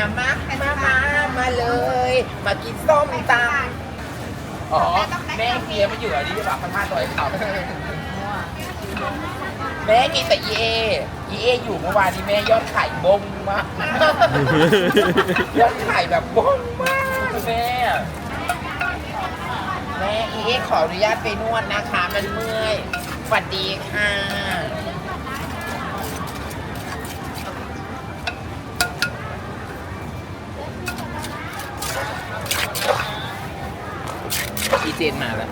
มามามามาเลย มากินส้มตำอ๋อแม่เฮียมันอยู่อันนี้ดีกว่าพระธาตุดอยเขาแม่กินแต่เยเยอยู่เมื่อวานนี้แม่ยอดขายบงมากยอดขายแบบบงมากแม่แม่เอขออนุญาตไปนวดนะคะ มันเมื่อยสวัสดีค่ะ จนมาแล้ว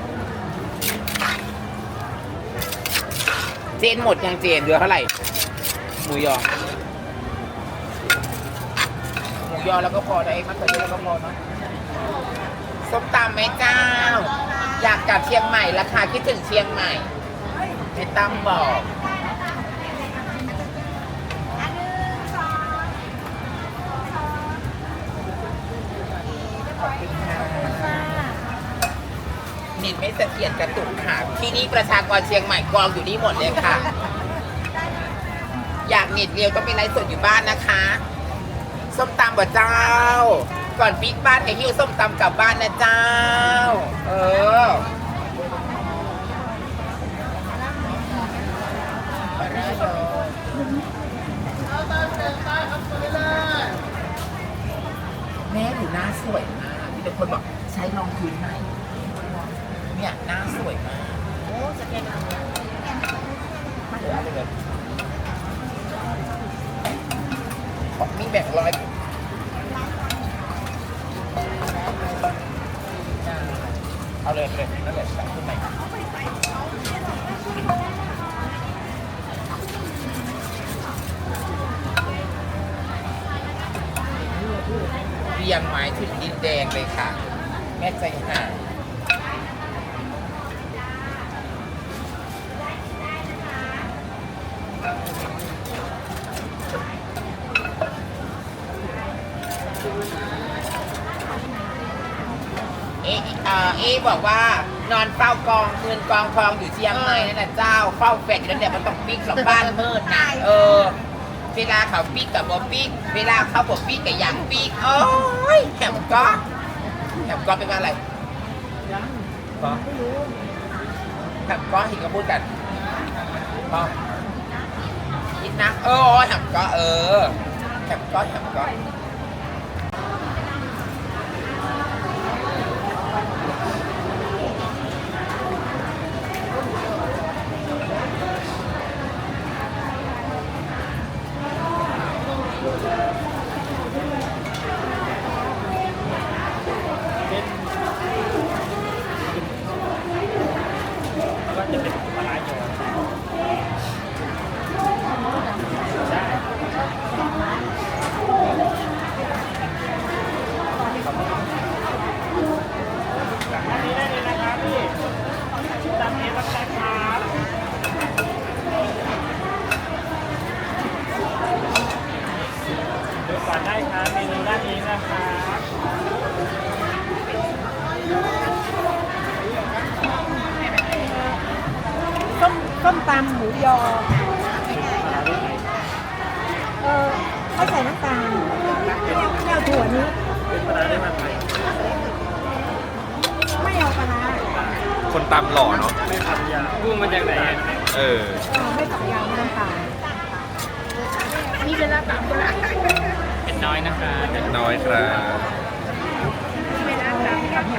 เจนหมดยังเจนเหลือเท่าไหร่หมูยอหมูยอแล้วก็พอได้มะเขือเทศแล้วก็พอเนาะส้มตำไหมเจ้า อยากกลับเชียงใหม่ราคาคิดถึงเชียงใหม่ไอ้ตั้มบอก นิดไม่เสถียรกระตุกค่ะที่นี่ประชากรเชียงใหม่กองอยู่นี่หมดเลยค่ะ อยากนิดเดียวก็เป็นไลฟ์สดอยู่บ้านนะคะ ส้มตำบ่เจ้า ก่อนปิ๊กบ้านให้หิ้วส้มตำกลับบ้านนะเจ้า เออแม่หนูหน้าสวยมากมีแต่คนบอกใช้รองพื้นไหน เนี่ยหน้าสวยมากโอ้สแกนเอาเดี๋ยวเอาไปเลยบอกมีแบ่งร้อยเอาเลยเลยนั่นแหละสั่งขึ้นไปเรียงไม้ถึงดินแดงเลยค่ะ แม่ใจห่า เอะเอ่อเอะบอกว่านอนเฝ้ากองเงินกองทองอยู่เชียงใหม่นั่นแหละเจ้าเฝ้าแฟดอยู่นั่นแหละมันต้องปิ๊กหรอกบ้านมืดนะเออ เวลาเขาปิ๊กกับบอปิ๊กเวลาเขาบอกปิ๊กกับยังปิ๊กโอ้ยแหมก็แหมก็เป็นว่าอะไรก็แหมก็เห็นก็พูดกันก็คิด นะ เออแหมก็เออแหมก็แหมก็จะเป็นปลาร้าโยนอันนี้ได้เลยนะครับพี่ตามนี้รับได้ครับดูก่อนได้ครับเมนูด้านนี้นะครับ ส้มส้มตำหมูยอเออไม่ใส่น้ำตาลไม่เอาไม่เอาถั่วนี้ เป็นปลาร้าได้มาไหมไม่เอาปลาร้าคนตำหล่อเนาะไม่ทำยากุ้งมาจากไหนอะเออเออไม่ตักยางน้ำตาลเป็นน้อยนะคะ น้อยครับ